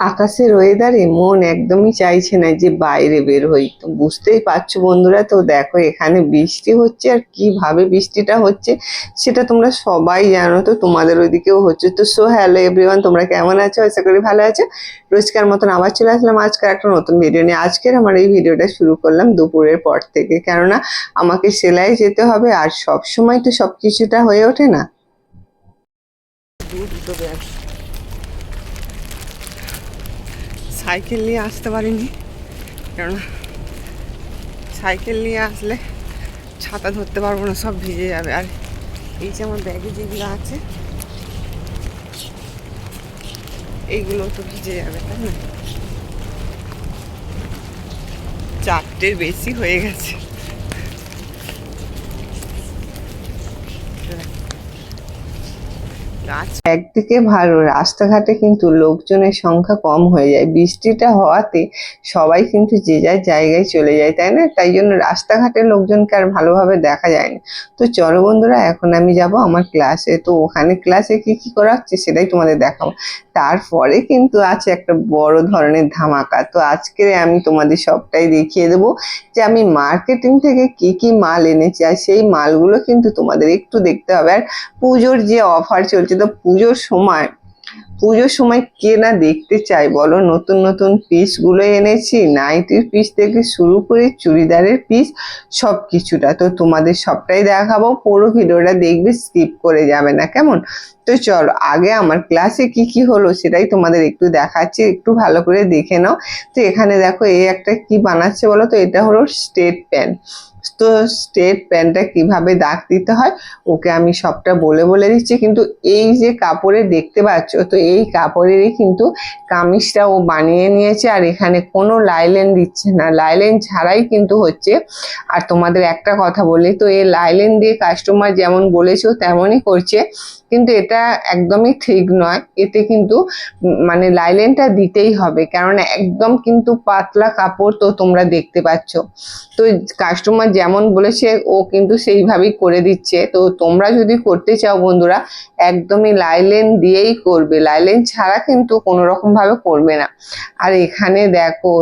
আকাশের ওয়েদারে মন একদমই চাইছে না যে বাইরে বের হই। তো বুঝতেই পারছ বন্ধুরা, তো দেখো এখানে বৃষ্টি হচ্ছে আর কীভাবে বৃষ্টিটা হচ্ছে সেটা তোমরা সবাই জানো, তো তোমাদের ওইদিকেও হচ্ছে। তো সো হ্যালো এভরিওয়ান তোমরা কেমন আছো? আশা করি ভালো আছো। রোজকার মতন আবার চলে আসলাম আজকের একটা নতুন ভিডিও নিয়ে। আজকের আমার এই ভিডিওটা শুরু করলাম দুপুরের পর থেকে, কেননা আমাকে সেলাই যেতে হবে আর সব সময় তো সব কিছুটা হয়ে ওঠে না। সাইকেল নিয়ে আসতে পারিনি। কেননা সাইকেল নিয়ে আসলে ছাতা ধরতে পারব না, সব ভিজে যাবে। আর এই যে আমার ব্যাগে যেগুলো আছে, এইগুলো তো ভিজে যাবে, তাই না? চারটের বেশি হয়ে গেছে। একদিকে ভালো, রাস্তাঘাটে কিন্তু লোকজনের সংখ্যা কম হয়ে যায়। বৃষ্টিটা হওয়াতে সবাই কিন্তু যে যার জায়গায় চলে যায়, তাই না? তাই জন্য রাস্তাঘাটে লোকজনকে আর ভালোভাবে দেখা যায় না। তো চলো বন্ধুরা, এখন আমি যাব আমার ক্লাসে তো ওখানে ক্লাসে কি কি করা হচ্ছে সেটাই তোমাদের দেখাবো। তারপরে কিন্তু আছে একটা বড় ধরনের ধামাকা। তো আজকে আমি তোমাদের সবটাই দেখিয়ে দেবো যে আমি মার্কেটিং থেকে কি কি মাল এনেছি। আর সেই মালগুলো কিন্তু তোমাদের একটু দেখতে হবে। আর পুজোর যে অফার চলছে তো পুজোর সময় পুজোর সময় কে না দেখতে চাই বলো, নতুন নতুন পিসগুলো এনেছি, নাইটির পিস থেকে শুরু করে চুড়িদারের পিস সব কিছুটা তো তোমাদের সবটাই দেখাবো, পুরো ভিডিওটা দেখবে স্কিপ করে যাবে না, কেমন? তো চলো, আগে আমার ক্লাসে কি কি হলো সেটাই তোমাদের একটু দেখাচ্ছি, একটু ভালো করে দেখে নাও। তো এখানে দেখো, এই একটা কি বানাচ্ছে বলো তো? এটা হলো স্টেট প্যান্ট তো স্টেট প্যান্টটা কীভাবে দাগ দিতে হয়? ওকে আমি সবটা বলে বলে দিচ্ছি, কিন্তু এই যে কাপড়ে দেখতে পাচ্ছ, তো এই কাপড়েরই কিন্তু কামিজটা ও বানিয়ে নিয়েছে আর এখানে কোনো লাইলেন দিচ্ছে না। লাইলেন ছাড়াই কিন্তু হচ্ছে। আর তোমাদের একটা কথা বলি, তো এই লাইলেন দিয়ে কাস্টমার যেমন বলেছ তেমনই করছে। কিন্তু এটা একদমই ঠিক নয়। এতে কিন্তু মানে লাইলেনটা দিতেই হবে। কেননা একদম কিন্তু পাতলা কাপড় তো তোমরা দেখতে পাচ্ছ। তো কাস্টমার যেমন বলেছে, ও কিন্তু সেইভাবেই করে দিচ্ছে। তো তোমরা যদি করতে চাও বন্ধুরা, একদমই লাইলেন দিয়েই করবে। লাইলেন ছাড়া কিন্তু কোনো রকম ভাবে করবে না। আর এখানে দেখো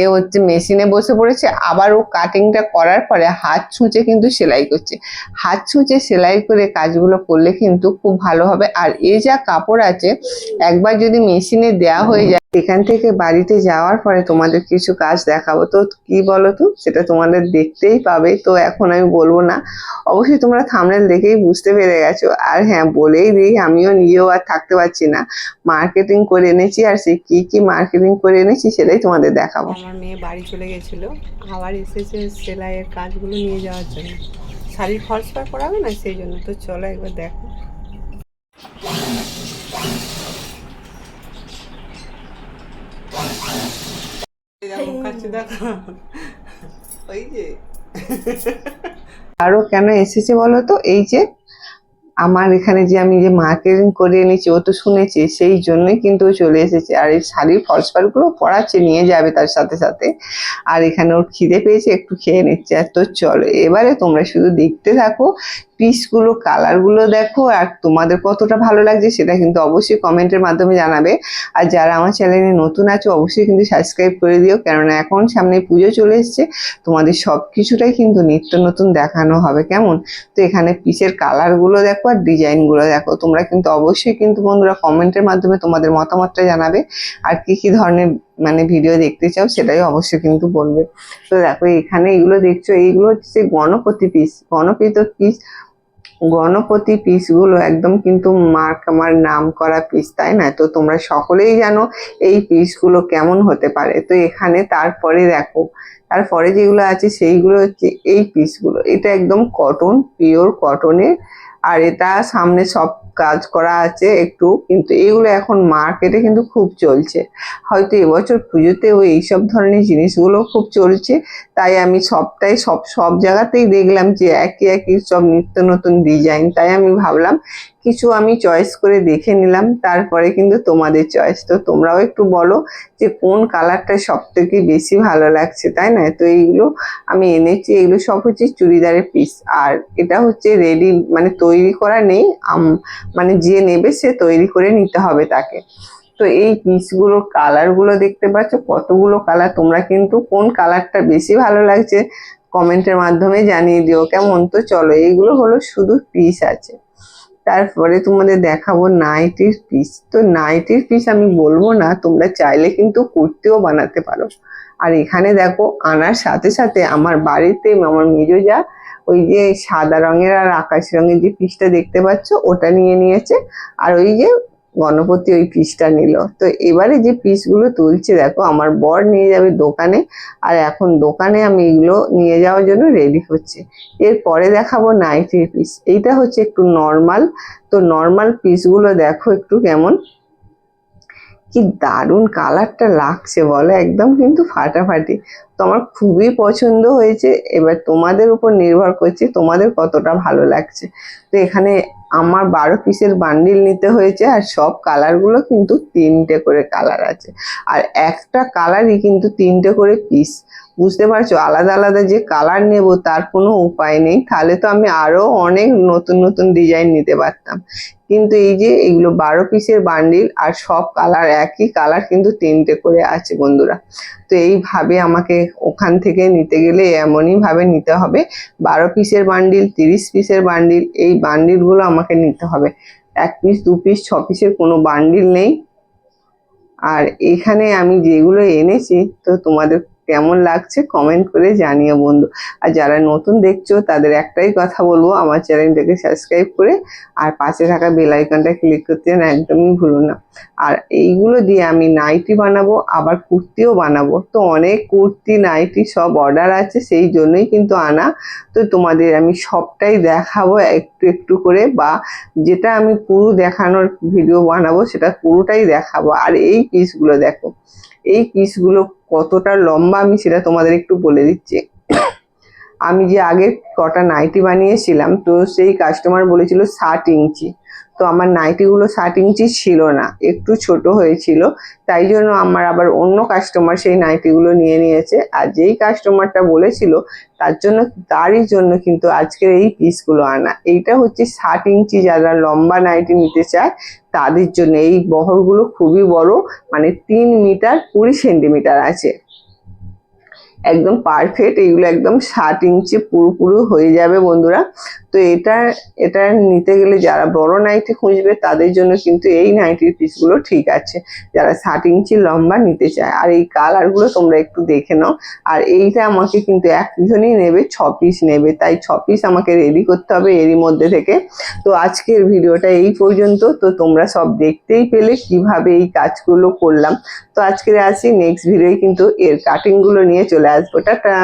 এ হচ্ছে মেশিনে বসে পড়েছে, আবার ও কাটিংটা করার পরে হাত ছুঁচে কিন্তু সেলাই করছে। হাত ছুঁচে সেলাই করে কাজগুলো করলে কিন্তু খুব ভালো হবে। আর এ যা কাপড় আছে, একবার যদি মেশিনে দেওয়া হয়ে যায়, এখান থেকে বাড়িতে যাওয়ার পরে তোমাদের কিছু কাজ দেখাবো। তো কি বলো তো সেটা তোমাদের দেখতেই পাবে। তো এখন আমি বলব না, অবশ্যই তোমরা থামনেল দেখেই বুঝতে পেরে গেছো। আর হ্যাঁ বলেই দিই, আমিও নিজেও আর থাকতে পারছি না। মার্কেটিং করে এনেছি, আর সে কি কি মার্কেটিং করে এনেছি, সেটাই তোমাদের দেখাবো। আমার মেয়ে বাড়ি চলে গেছিল। আবার এসেছে সেলাইয়ের কাজগুলো নিয়ে যাওয়ার জন্য। শাড়ির পার করাবে না সেই জন্য? তো চলো একবার দেখো। ওই যে। আরও কেন এসেছে বলো তো? এই যে আমার এখানে যে আমি যে মার্কেটিং করে এনেছি, ও তো শুনেছে, সেই জন্যই কিন্তু চলে এসেছে। আর এই শাড়ির ফলসগুলো পড়াচ্ছে নিয়ে যাবে তার সাথে সাথে। আর এখানে ওর খিদে পেয়েছে, একটু খেয়ে নিচ্ছে। আর তো চলো, এবারে তোমরা শুধু দেখতে থাকো পিসগুলো কালারগুলো দেখো আর তোমাদের কতটা ভালো লাগছে সেটা কিন্তু অবশ্যই কমেন্টের মাধ্যমে জানাবে। আর যারা আমার চ্যানেলে নতুন আছো, অবশ্যই কিন্তু সাবস্ক্রাইব করে দিও। কেননা এখন সামনে পুজো চলে এসছে, তোমাদের সব কিছুটাই কিন্তু নিত্য নতুন দেখানো হবে। কেমন? তো এখানে পিসের কালারগুলো দেখো আর ডিজাইনগুলো দেখো। তোমরা কিন্তু অবশ্যই কিন্তু বন্ধুরা কমেন্টের মাধ্যমে তোমাদের মতামতটা জানাবে। আর কি কি ধরনের মানে ভিডিও দেখতে চাও সেটাই অবশ্যই কিন্তু বলবে। তো দেখো এখানে এগুলো দেখছ, এইগুলো হচ্ছে গণপতি পিস গণপতি পিস গণপতি পিসগুলো একদম কিন্তু মার্ক আমার নাম করা পিস তাই না? তো তোমরা সকলেই জানো এই পিসগুলো কেমন হতে পারে। তো এখানে তারপরে দেখো, তারপরে যেগুলো আছে সেইগুলো হচ্ছে এই পিসগুলো এটা একদম কটন পিওর কটনের আর এটা সামনে সব কাজ করা আছে একটু, কিন্তু এগুলো এখন মার্কেটে কিন্তু খুব চলছে। হয়তো এবছর পুজোতেও এইসব ধরনের জিনিসগুলো খুব চলছে। তাই আমি সবটাই, সব সব জায়গাতেই দেখলাম যে একই একই সব নিত্য নতুন ডিজাইন তাই আমি ভাবলাম কিছু আমি চয়েস করে দেখে নিলাম, তারপরে কিন্তু তোমাদের চয়েস তো তোমরাও একটু বলো যে কোন কালারটা সব থেকে বেশি ভালো লাগছে, তাই না? তো এইগুলো আমি এনেছি এগুলো সব হচ্ছে চুড়িদারের পিস আর এটা হচ্ছে রেডি মানে তৈরি করা নেই মানে যে নেবে সে তৈরি করে নিতে হবে তাকে। তো এই পিসগুলোর কালারগুলো দেখতে পাচ্ছ, কতগুলো কালার তোমরা কিন্তু কোন কালারটা বেশি ভালো লাগছে কমেন্টের মাধ্যমে জানিয়ে দিও, কেমন? তো চলো, এইগুলো হলো শুধু পিস আছে। তারপরে তোমাদের দেখাবো নাইটির পিস তো নাইটির পিস আমি বলব না, তোমরা চাইলে কিন্তু কুর্তিও বানাতে পারো। আর এখানে দেখো, আনার সাথে সাথে আমার বাড়িতে আমার মেজো যা ওই যে সাদা রঙের আর আকাশ রঙের যে পিসটা দেখতে পাচ্ছ, ওটা নিয়ে নিয়েছে। আর ওই যে গণপতি ওই পিসটা নিল। তো এবারে যে পিসগুলো তুলছে, দেখো আমার বর নিয়ে যাবে দোকানে, আর এখন দোকানে আমি এগুলো নিয়ে যাওয়ার জন্য রেডি হচ্ছে। এরপরে দেখাবো নাইটির পিস এইটা হচ্ছে একটু নর্মাল তো নর্মাল পিসগুলো দেখো একটু কেমন। কি দারুণ কালারটা লাগছে বলো, একদম কিন্তু ফাটাফাটি। তো আমার খুবই পছন্দ হয়েছে, এবার তোমাদের উপর নির্ভর করছে তোমাদের কতটা ভালো লাগছে। তো এখানে আমার বারো পিসের বান্ডিল নিতে হয়েছে আর সব কালারগুলো কিন্তু তিনটে করে কালার আছে। আর একটা কালারই কিন্তু তিনটে করে পিস বুঝতে পারছ? আলাদা আলাদা যে কালার নেব তার কোনো উপায় নেই। তাহলে তো আমি আরও অনেক নতুন নতুন ডিজাইন নিতে পারতাম। কিন্তু এই যে এগুলো বারো পিসের বান্ডিল আর সব কালার একই কালার কিন্তু তিনটে করে আছে বন্ধুরা। তো এইভাবে আমাকে ওখান থেকে নিতে গেলে এমনই ভাবে নিতে হবে। বারো পিসের বান্ডিল তিরিশ পিসের বান্ডিল এই বান্ডিলগুলো আমাকে নিতে হবে। এক পিস দু পিস ছ পিসের কোনো বান্ডিল নেই। আর এখানে আমি যেগুলো এনেছি, তো তোমাদের কেমন লাগছে কমেন্ট করে জানিও বন্ধু। আর যারা নতুন দেখছ, তাদের একটাই কথা বলব, আমার চ্যানেলটাকে সাবস্ক্রাইব করে আর পাশে থাকা বেল আইকনটা ক্লিক করতে না একদমই ভুলো না। আর এইগুলো দিয়ে আমি নাইটি বানাবো, আবার কুর্তিও বানাবো। তো অনেক কুর্তি, নাইটি সব অর্ডার আছে, সেই জন্যই কিন্তু আনা। তো তোমাদের আমি সবটাই দেখাবো একটু একটু করে বা যেটা আমি পুরো দেখানোর ভিডিও বানাবো, সেটা পুরোটাই দেখাবো। আর এই পিসগুলো দেখো। এই পিসগুলো কতটা লম্বা আমি সেটা তোমাদের একটু বলে দিচ্ছি। আমি যে আগে কটা নাইটি বানিয়েছিলাম, তো সেই কাস্টমার বলেছিল ষাট ইঞ্চি। তো আমার নাইটিগুলো ষাট ইঞ্চি ছিল না, একটু ছোট হয়েছিল। তাই জন্য আমার আবার অন্য কাস্টমার সেই নাইটিগুলো নিয়ে নিয়েছে। আর যেই কাস্টমারটা বলেছিল, তার জন্য, তারই জন্য কিন্তু আজকের এই পিসগুলো আনা। এইটা হচ্ছে ষাট ইঞ্চি যারা লম্বা নাইটি নিতে চায় তাদের জন্য এই বহরগুলো খুবই বড় মানে তিন মিটার কুড়ি সেন্টিমিটার আছে। একদম পারফেক্ট এইগুলো একদম ষাট ইঞ্চি পুরোপুরি হয়ে যাবে বন্ধুরা। তো এটা এটা নিতে গেলে যারা বড় নাইটি খুঁজবে, তাদের জন্য কিন্তু এই নাইটির পিসগুলো ঠিক আছে। যারা ষাট ইঞ্চি লম্বা নিতে চায়, আর এই কালারগুলো তোমরা একটু দেখে নাও। আর এইটা আমাকে কিন্তু একজনই নেবে, ছ পিস নেবে। তাই ছ পিস আমাকে রেডি করতে হবে এরই মধ্যে থেকে। তো আজকের ভিডিওটা এই পর্যন্ত। তো তোমরা সব দেখতেই পেলে কীভাবে এই কাজগুলো করলাম। তো আজকের আসি নেক্সট ভিডিওয় কিন্তু এর কাটিংগুলো নিয়ে চলে আসব। টাটা!